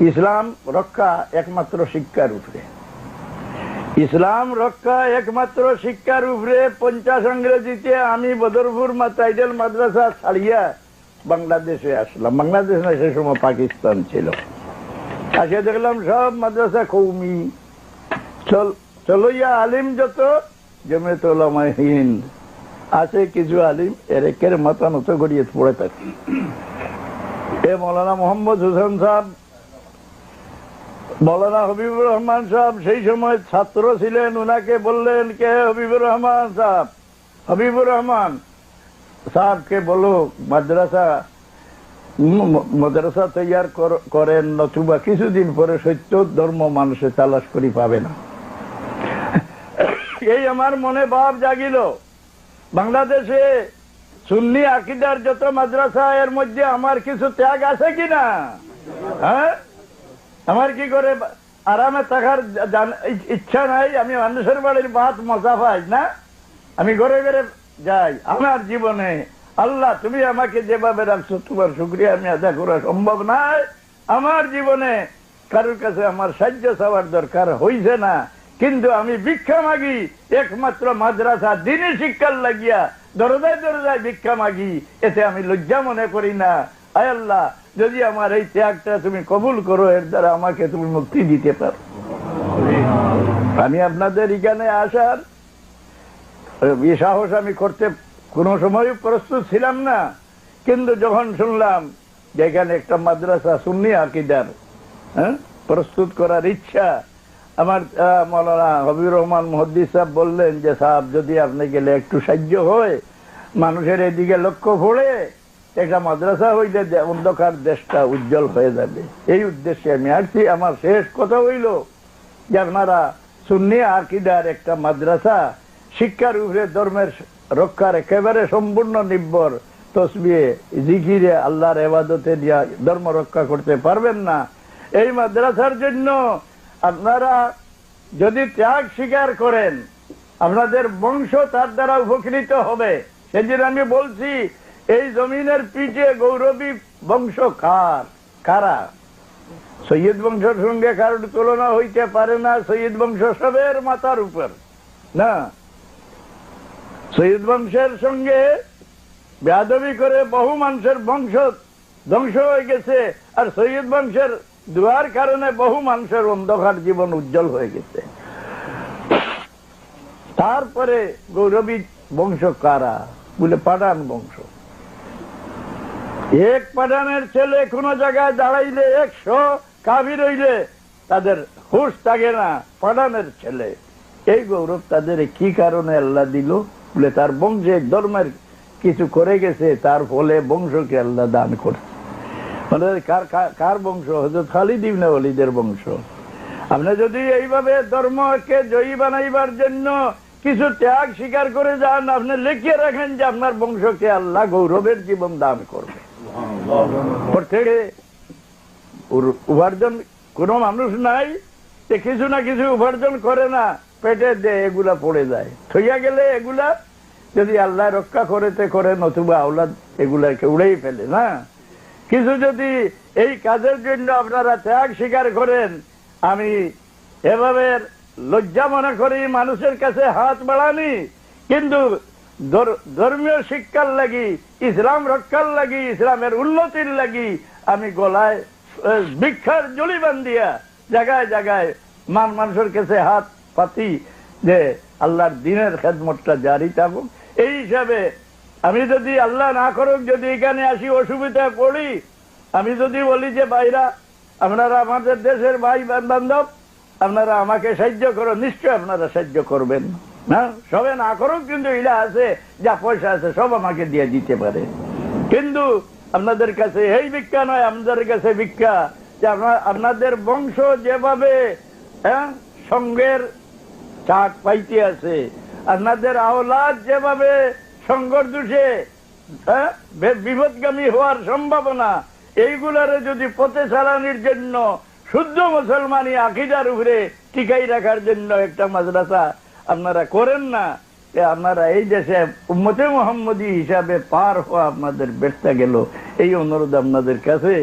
ইসলাম রক্ষা একমাত্র শিক্ষার উপরে। ইসলাম রক্ষা একমাত্র শিক্ষার উপরে পঞ্চাশ ইংরেজিতে আমি বদরপুর টাইটেল মাদ্রাসা ছাড়িয়া বাংলাদেশে আসলাম। বাংলাদেশ না, সে সময় পাকিস্তান ছিল। আসে দেখলাম সব মাদ্রাসা কৌমি। চল, চলইয়া আলিম যত জমে তোলামায় হিন্দ। আছে কিছু আলিম এরেকের মাথা নত গড়িয়ে পড়ে থাকি। এ মৌলানা মোহাম্মদ হুসেন সাহেব মৌলানা হবিবুর রহমান সাহেব, সেই সময় ছাত্র ছিলেন, উনাকে বললেন, কে হবিবুর রহমান সাহেব? হবিবুর রহমান সাহেবকে বলো, মাদ্রাসা মাদ্রাসা তৈয়ার করেন, নতুবা কিছুদিন পরে সত্য ধর্ম মানুষে তালাশ করি পাবে না। এই আমার মনে ভাব জাগিল। বাংলাদেশে সুন্নি আকিদার যত মাদ্রাসা, এর মধ্যে আমার কিছু ত্যাগ আছে কিনা? হ্যাঁ? আমার কি করে আরামে থাকার ইচ্ছা নাই? আমি মানুষের বাড়ির ভাত মজা পাই, না? আমি ঘরে ঘরে যাই, আমার জীবনে। আল্লাহ, তুমি আমাকে যেভাবে রাখছো, তোমার শুক্রিয়া আমি আদা করা সম্ভব নাই। আমার জীবনে কারোর কাছে আমার সাহায্য চাওয়ার দরকার হইছে না। কিন্তু আমি ভিক্ষা মাগি, একমাত্র মাদ্রাসা দিনে শিক্ষার লাগিয়া, দরজায় দরজায় ভিক্ষা মাগি, এতে আমি লজ্জা মনে করি না। আয় আল্লাহ, যদি আমার এই ত্যাগটা তুমি কবুল করো, এর দ্বারা আমাকে তুমি মুক্তি দিতে পারো। আমি আপনাদের এখানে আসার সাহস আমি করতে কোনো সময় প্রস্তুত ছিলাম না। কিন্তু যখন শুনলাম যে এখানে একটা মাদ্রাসা সুন্নি আকিদার হ্যাঁ প্রস্তুত করার ইচ্ছা, আমার মৌলানা হবির রহমান মহদ্দিস সাহেব বললেন যে, সাহেব, যদি আপনি গেলে একটু সাহায্য হয়, মানুষের এদিকে লক্ষ্য পড়ে একটা মাদ্রাসা হইলে অন্ধকার দেশটা উজ্জ্বল হয়ে যাবে। এই উদ্দেশ্যে আমি আসছি। আমার শেষ কথা হইল যে আপনারা সুন্নি আকিদার একটা মাদ্রাসা শিক্ষার উপরে ধর্মের রক্ষার একেবারে সম্পূর্ণ নির্ভর তসবিয়ে জিকিরে, আল্লাহর এবাদতে দিয়া ধর্ম রক্ষা করতে পারবেন না। এই মাদ্রাসার জন্য আপনারা যদি ত্যাগ স্বীকার করেন, আপনাদের বংশ তার দ্বারা উপকৃত হবে। সেদিন আমি বলছি এই জমিনের পিঠে গৌরবী বংশ কার? কারা সৈয়দ বংশের সঙ্গে কারোর তুলনা হইতে পারে না, সৈয়দ বংশ সবের মাথার উপর। না। সৈয়দ বংশের সঙ্গে বেয়াদবি করে বহু মানুষের বংশ ধ্বংস হয়ে গেছে, আর সৈয়দ বংশের দুয়ার কারণে বহু মানুষের অন্ধকার জীবন উজ্জ্বল হয়ে গেছে। তারপরে গৌরবী বংশ কারা বলে পাঠান বংশ। এক পাঠানের ছেলে কোন জায়গায় দাঁড়াইলে একশো কাবির হইলে তাদের হুশ থাকে না পাঠানের ছেলে। এই গৌরব তাদের কি কারণে আল্লাহ দিল? বলে তার বংশে ধর্মের কিছু করে গেছে, তার ফলে বংশকে আল্লাহ দান করছে। মানে কার কার- বংশ? হজরত খালিদ ইবনে ওয়ালিদের বংশ। আপনি যদি এইভাবে ধর্মকে জয়ী বানাইবার জন্য কিছু ত্যাগ স্বীকার করে যান, আপনি লিখিয়ে রাখেন যে আপনার বংশকে আল্লাহ গৌরবের জীবন দান করবে। প্রত্যেকে উর- উপার্জন কোন মানুষ নাই যে কিছু না কিছু উপার্জন করে না, পেটে দে, এগুলা পড়ে যায়। থইয়া গেলে এগুলা যদি আল্লাহ রক্ষা করেতে করে, নতুবা আওলাদ এগুলাকে উড়েই ফেলে, না? কিছু যদি এই কাজের জন্য আপনারা ত্যাগ স্বীকার করেন, আমি এভাবে লজ্জা মনে করি, মানুষের কাছে হাত বাড়ানি, কিন্তু ধর্মীয় শিক্ষার লাগি ইসলাম রক্ষার লাগি ইসলামের উন্নতির লাগি আমি গলায় আহ, ভিক্ষার জলি বান্ধিয়া জায়গায় জায়গায় মান মানুষের কাছে হাত পাতি যে আল্লাহর দিনের খেদমতটা জারি থাকুক। এই হিসাবে আমি যদি আল্লাহ না করুক যদি এখানে আসি অসুবিধায় পড়ি আমি যদি বলি যে ভাইরা আপনারা আমাদের দেশের ভাই বান্ধব আপনারা আমাকে সাহায্য করো নিশ্চয় আপনারা সাহায্য করবেন। না? সবে না করুক কিন্তু ইলা আছে যা পয়সা আছে সব আমাকে দিয়ে দিতে পারে। কিন্তু আপনাদের কাছে এই ভিক্ষা নয় আপনাদের কাছে ভিক্ষা। যে আপনাদের বংশ যেভাবে হ্যাঁ সঙ্গের চাক পাইতে আছে আপনাদের আওলাদ যেভাবে সংঘর্ষে হ্যাঁ, বে- বিপদগামী হওয়ার সম্ভাবনা এইগুলারে যদি পথে চালানোর জন্য শুদ্ধ মুসলমানি আকিদার উপরে টিকাই রাখার জন্য একটা মাদ্রাসা আপনারা করেন না আপনারা এই দেশে উম্মতে মোহাম্মদী হিসাবে পার হওয়া আপনাদের ব্যর্থ গেল। এই অনুরোধ আপনাদের কাছে।